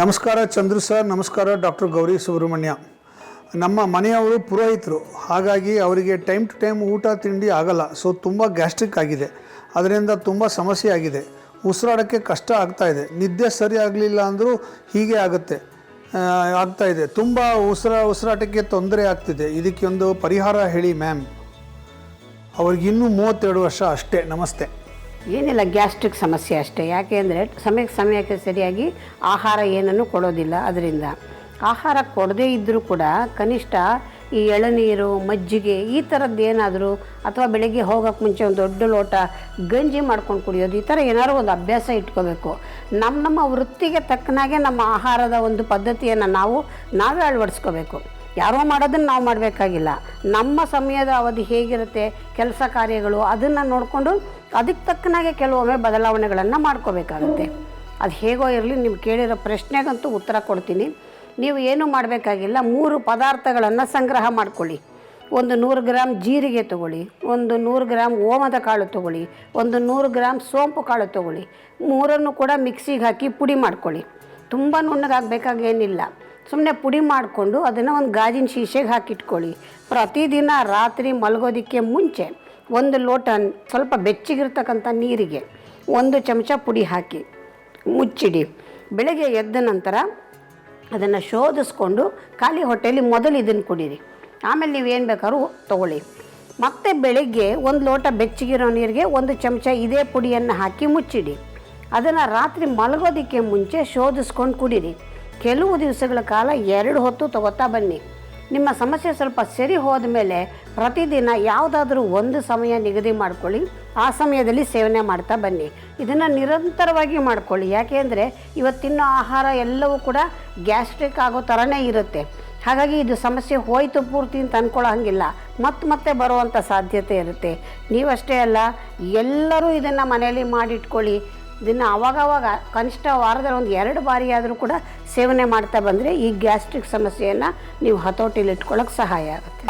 ನಮಸ್ಕಾರ ಚಂದ್ರು ಸರ್, ನಮಸ್ಕಾರ ಡಾಕ್ಟರ್ ಗೌರಿ ಸುಬ್ರಹ್ಮಣ್ಯ. ನಮ್ಮ ಮನೆಯವರು ಪುರೋಹಿತರು, ಹಾಗಾಗಿ ಅವರಿಗೆ ಟೈಮ್ ಟು ಟೈಮ್ ಊಟ ತಿಂಡಿ ಆಗಲ್ಲ, ಸೊ ತುಂಬ ಗ್ಯಾಸ್ಟ್ರಿಕ್ ಆಗಿದೆ. ಅದರಿಂದ ತುಂಬ ಸಮಸ್ಯೆ ಆಗಿದೆ. ಉಸಿರಾಡೋಕ್ಕೆ ಕಷ್ಟ ಆಗ್ತಾ ಇದೆ. ನಿದ್ದೆ ಸರಿ ಆಗಲಿಲ್ಲ ಅಂದರೂ ಹೀಗೆ ಆಗುತ್ತೆ ಆಗ್ತಾಯಿದೆ ತುಂಬ ಉಸಿರ, ಉಸಿರಾಟಕ್ಕೆ ತೊಂದರೆ ಆಗ್ತಿದೆ. ಇದಕ್ಕೆ ಒಂದು ಪರಿಹಾರ ಹೇಳಿ ಮ್ಯಾಮ್. ಅವ್ರಿಗಿನ್ನೂ ಮೂವತ್ತೆರಡು ವರ್ಷ ಅಷ್ಟೇ. ನಮಸ್ತೆ. ಏನಿಲ್ಲ ಗ್ಯಾಸ್ಟ್ರಿಕ್ ಸಮಸ್ಯೆ ಅಷ್ಟೇ? ಯಾಕೆ ಅಂದರೆ ಸಮಯಕ್ಕೆ ಸಮಯಕ್ಕೆ ಸರಿಯಾಗಿ ಆಹಾರ ಏನನ್ನು ಕೊಡೋದಿಲ್ಲ. ಅದರಿಂದ ಆಹಾರ ಕೊಡದೇ ಇದ್ದರೂ ಕೂಡ ಕನಿಷ್ಠ ಈ ಎಳನೀರು ಮಜ್ಜಿಗೆ ಈ ಥರದ್ದು ಏನಾದರೂ ಅಥವಾ ಬೆಳಗ್ಗೆ ಹೋಗೋಕ್ಕೆ ಮುಂಚೆ ಒಂದು ದೊಡ್ಡ ಲೋಟ ಗಂಜಿ ಮಾಡ್ಕೊಂಡು ಕುಡಿಯೋದು, ಈ ಥರ ಏನಾದ್ರು ಒಂದು ಅಭ್ಯಾಸ ಇಟ್ಕೋಬೇಕು. ನಮ್ಮ ನಮ್ಮ ವೃತ್ತಿಗೆ ತಕ್ಕನಾಗೆ ನಮ್ಮ ಆಹಾರದ ಒಂದು ಪದ್ಧತಿಯನ್ನು ನಾವು ನಾವೇ ಅಳವಡಿಸ್ಕೋಬೇಕು. ಯಾರೋ ಮಾಡೋದನ್ನು ನಾವು ಮಾಡಬೇಕಾಗಿಲ್ಲ. ನಮ್ಮ ಸಮಯದ ಅವಧಿ ಹೇಗಿರುತ್ತೆ, ಕೆಲಸ ಕಾರ್ಯಗಳು ಅದನ್ನು ನೋಡಿಕೊಂಡು ಅದಕ್ಕೆ ತಕ್ಕನಾಗೆ ಕೆಲವೊಮ್ಮೆ ಬದಲಾವಣೆಗಳನ್ನು ಮಾಡ್ಕೋಬೇಕಾಗುತ್ತೆ. ಅದು ಹೇಗೋ ಇರಲಿ ನೀವು ಕೇಳಿರೋ ಪ್ರಶ್ನೆಗಂತೂ ಉತ್ತರ ಕೊಡ್ತೀನಿ. ನೀವು ಏನೂ ಮಾಡಬೇಕಾಗಿಲ್ಲ, ಮೂರು ಪದಾರ್ಥಗಳನ್ನು ಸಂಗ್ರಹ ಮಾಡ್ಕೊಳ್ಳಿ. ಒಂದು ನೂರು ಗ್ರಾಮ್ ಜೀರಿಗೆ ತೊಗೊಳ್ಳಿ, ಒಂದು ನೂರು ಗ್ರಾಮ್ ಓಮದ ಕಾಳು ತೊಗೊಳ್ಳಿ, ಒಂದು ನೂರು ಗ್ರಾಮ್ ಸೋಂಪು ಕಾಳು ತೊಗೊಳ್ಳಿ. ಮೂರನ್ನು ಕೂಡ ಮಿಕ್ಸಿಗೆ ಹಾಕಿ ಪುಡಿ ಮಾಡ್ಕೊಳ್ಳಿ. ತುಂಬ ನುಣ್ಣಗಾಗಬೇಕಾಗೇನಿಲ್ಲ ಸುಮ್ಮನೆ ಪುಡಿ ಮಾಡಿಕೊಂಡು ಅದನ್ನು ಒಂದು ಗಾಜಿನ ಶೀಶೆಗೆ ಹಾಕಿಟ್ಕೊಳ್ಳಿ. ಪ್ರತಿದಿನ ರಾತ್ರಿ ಮಲಗೋದಕ್ಕೆ ಮುಂಚೆ ಒಂದು ಲೋಟ ಸ್ವಲ್ಪ ಬೆಚ್ಚಗಿರ್ತಕ್ಕಂಥ ನೀರಿಗೆ ಒಂದು ಚಮಚ ಪುಡಿ ಹಾಕಿ ಮುಚ್ಚಿಡಿ. ಬೆಳಗ್ಗೆ ಎದ್ದ ನಂತರ ಅದನ್ನು ಶೋಧಿಸ್ಕೊಂಡು ಖಾಲಿ ಹೊಟ್ಟೆಯಲ್ಲಿ ಮೊದಲು ಇದನ್ನು ಕುಡೀರಿ. ಆಮೇಲೆ ನೀವು ಏನು ಬೇಕಾದ್ರೂ ತೊಗೊಳ್ಳಿ. ಮತ್ತೆ ಬೆಳಗ್ಗೆ ಒಂದು ಲೋಟ ಬೆಚ್ಚಗಿರೋ ನೀರಿಗೆ ಒಂದು ಚಮಚ ಇದೇ ಪುಡಿಯನ್ನು ಹಾಕಿ ಮುಚ್ಚಿಡಿ. ಅದನ್ನು ರಾತ್ರಿ ಮಲಗೋದಕ್ಕೆ ಮುಂಚೆ ಶೋಧಿಸ್ಕೊಂಡು ಕುಡೀರಿ. ಕೆಲವು ದಿವಸಗಳ ಕಾಲ ಎರಡು ಹೊತ್ತು ತಗೋತಾ ಬನ್ನಿ. ನಿಮ್ಮ ಸಮಸ್ಯೆ ಸ್ವಲ್ಪ ಸರಿ ಹೋದ ಮೇಲೆ ಪ್ರತಿದಿನ ಯಾವುದಾದ್ರೂ ಒಂದು ಸಮಯ ನಿಗದಿ ಮಾಡ್ಕೊಳ್ಳಿ. ಆ ಸಮಯದಲ್ಲಿ ಸೇವನೆ ಮಾಡ್ತಾ ಬನ್ನಿ. ಇದನ್ನು ನಿರಂತರವಾಗಿ ಮಾಡ್ಕೊಳ್ಳಿ. ಯಾಕೆ ಅಂದರೆ ಇವತ್ತಿನ ಆಹಾರ ಎಲ್ಲವೂ ಕೂಡ ಗ್ಯಾಸ್ಟ್ರಿಕ್ ಆಗೋ ಥರನೇ ಇರುತ್ತೆ. ಹಾಗಾಗಿ ಇದು ಸಮಸ್ಯೆ ಹೋಯ್ತು ಪೂರ್ತಿ ಅಂತ ಅಂದ್ಕೊಳ್ಳೋ ಹಂಗಿಲ್ಲ ಮತ್ತೆ ಮತ್ತೆ ಬರುವಂಥ ಸಾಧ್ಯತೆ ಇರುತ್ತೆ. ನೀವಷ್ಟೇ ಅಲ್ಲ, ಎಲ್ಲರೂ ಇದನ್ನು ಮನೆಯಲ್ಲಿ ಮಾಡಿಟ್ಕೊಳ್ಳಿ. ಇದನ್ನು ಅವಾಗವಾಗ ಕನಿಷ್ಠ ವಾರದಲ್ಲಿ ಒಂದು ಎರಡು ಬಾರಿ ಆದರೂ ಕೂಡ ಸೇವನೆ ಮಾಡ್ತಾ ಬಂದರೆ ಈ ಗ್ಯಾಸ್ಟ್ರಿಕ್ ಸಮಸ್ಯೆಯನ್ನು ನೀವು ಹತೋಟಿಲಿ ಇಟ್ಕೊಳ್ಳೋಕೆ ಸಹಾಯ ಆಗುತ್ತೆ.